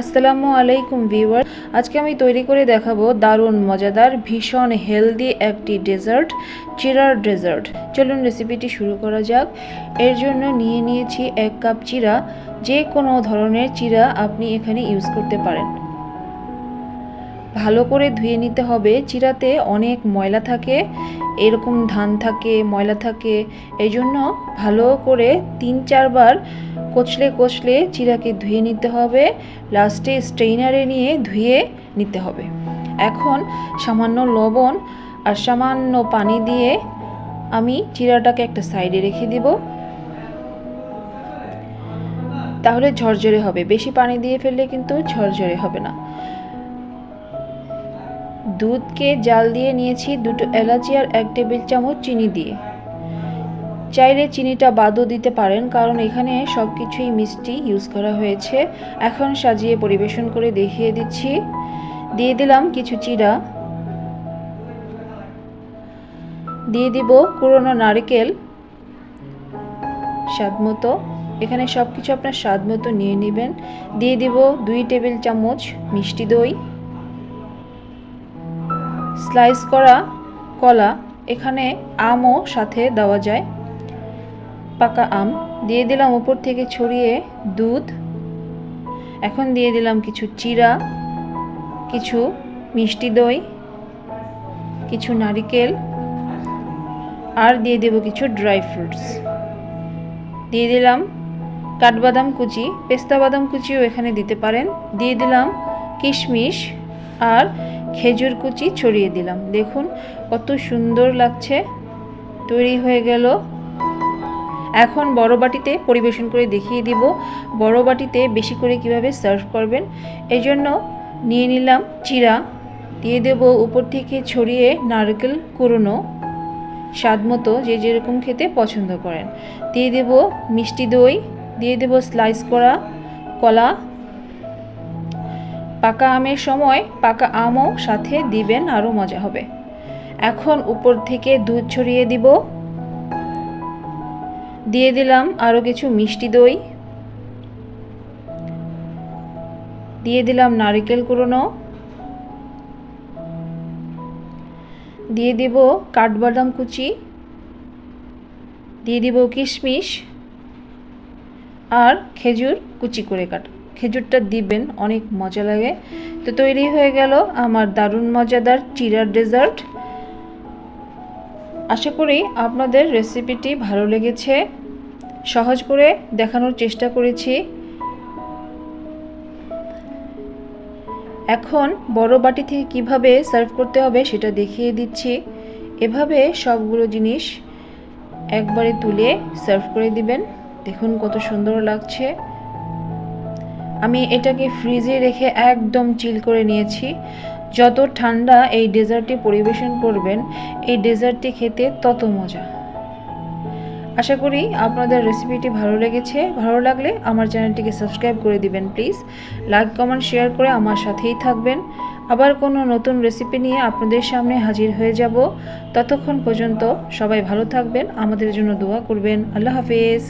আসসালামু আলাইকুম ভিউয়ার। আজকে আমি তৈরি করে দেখাবো দারুণ, মজাদার, ভীষণ হেলদি একটি ডেজার্ট, চিরার ডেজার্ট। চলুন রেসিপিটি শুরু করা যাক। এর জন্য নিয়ে নিয়েছি এক কাপ চিরা। যে কোনো ধরনের চিরা আপনি এখানে ইউজ করতে পারেন। ভালো করে ধুয়ে নিতে হবে। চিরাতে অনেক ময়লা থাকে, এরকম ধান থাকে, ময়লা থাকে। এই জন্য ভালো করে তিন চারবার কচলে কচলে চিরাকে ধুয়ে নিতে হবে। লাস্টে স্ট্রেইনারে নিয়ে ধুয়ে নিতে হবে। এখন সামান্য লবণ আর সামান্য পানি দিয়ে আমি চিরাটাকে একটা সাইডে রেখে দিব। তাহলে ঝরঝরে হবে। বেশি পানি দিয়ে ফেললে কিন্তু ঝরঝরে হবে না। দুধকে জাল দিয়ে নিয়েছি দুটো এলাচি আর এক টেবিল চামচ চিনি দিয়ে। চাইলে চিনিটা বাদও দিতে পারেন, কারণ এখানে সব কিছুই মিষ্টি ইউজ করা হয়েছে। এখন সাজিয়ে পরিবেশন করে দেখিয়ে দিচ্ছি। দিয়ে দিলাম কিছু চিরা। দিয়ে দিব পুরনো নারকেল। স্বাদ মতো। এখানে সব কিছু আপনার স্বাদ মতো নিয়ে নেবেন। দিয়ে দিব দুই টেবিল চামচ মিষ্টি দই। স্লাইস করা কলা এখানে আমও সাথে দেওয়া যায়। পাকা আম। দিয়ে দিলাম উপর থেকে ছড়িয়ে দুধ। এখন দিয়ে দিলাম কিছু চিরা, কিছু মিষ্টি দই, কিছু নারিকেল, আর দিয়ে দেব কিছু ড্রাই ফ্রুটস। দিয়ে দিলাম কাঠবাদাম কুচি। পেস্তা বাদাম কুচিও এখানে দিতে পারেন। দিয়ে দিলাম কিশমিশ আর খেজুর কুচি ছড়িয়ে দিলাম। দেখুন কত সুন্দর লাগছে। তৈরি হয়ে গেল। এখন বড় বাটিতে পরিবেশন করে দেখিয়ে দিব। বড় বাটিতে বেশি করে কীভাবে সার্ভ করবেন। এই জন্য নিয়ে নিলাম চিরা। দিয়ে দেব উপর থেকে ছড়িয়ে নারকেল কুড়োনো। স্বাদ মতো যে যেরকম খেতে পছন্দ করেন। দিয়ে দেব মিষ্টি দই। দিয়ে দেব স্লাইস করা কলা। পাকা আমের সময় পাকা আমও সাথে দিবেন, আরও মজা হবে। এখন উপর থেকে দুধ ছড়িয়ে দিব। দিয়ে দিলাম আরও কিছু মিষ্টি দই। দিয়ে দিলাম নারিকেল কুড়োনো। দিয়ে দিব কাঠবাদাম কুচি। দিয়ে দিব কিশমিশ আর খেজুর কুচি করে কাটা। খেজুরটা দিবেন, অনেক মজা লাগে। তো তৈরি হয়ে গেল আমার দারুণ মজাদার চিরার ডেজার্ট। আশা করি আপনাদের রেসিপিটি ভালো লেগেছে। সহজ করে দেখানোর চেষ্টা করেছি। এখন বড় বাটি থেকে কীভাবে সার্ভ করতে হবে সেটা দেখিয়ে দিচ্ছি। এভাবে সবগুলো জিনিস একবারে তুলে সার্ভ করে দিবেন। দেখুন কত সুন্দর লাগছে। আমি এটাকে ফ্রিজে রেখে একদম চিল করে নিয়েছি। যত ঠান্ডা এই ডেজার্টটি পরিবেশন করবেন, এই ডেজার্টটি খেতে তত মজা। আশা করি আপনাদের রেসিপিটি ভালো লেগেছে। ভালো লাগলে আমার চ্যানেলটিকে সাবস্ক্রাইব করে দিবেন প্লিজ লাইক কমেন্ট শেয়ার করে আমার সাথেই থাকবেন। আবার কোনো নতুন রেসিপি নিয়ে আপনাদের সামনে হাজির হয়ে যাব। ততক্ষণ পর্যন্ত সবাই ভালো থাকবেন, আমাদের জন্য দোয়া করবেন। আল্লাহ হাফেজ।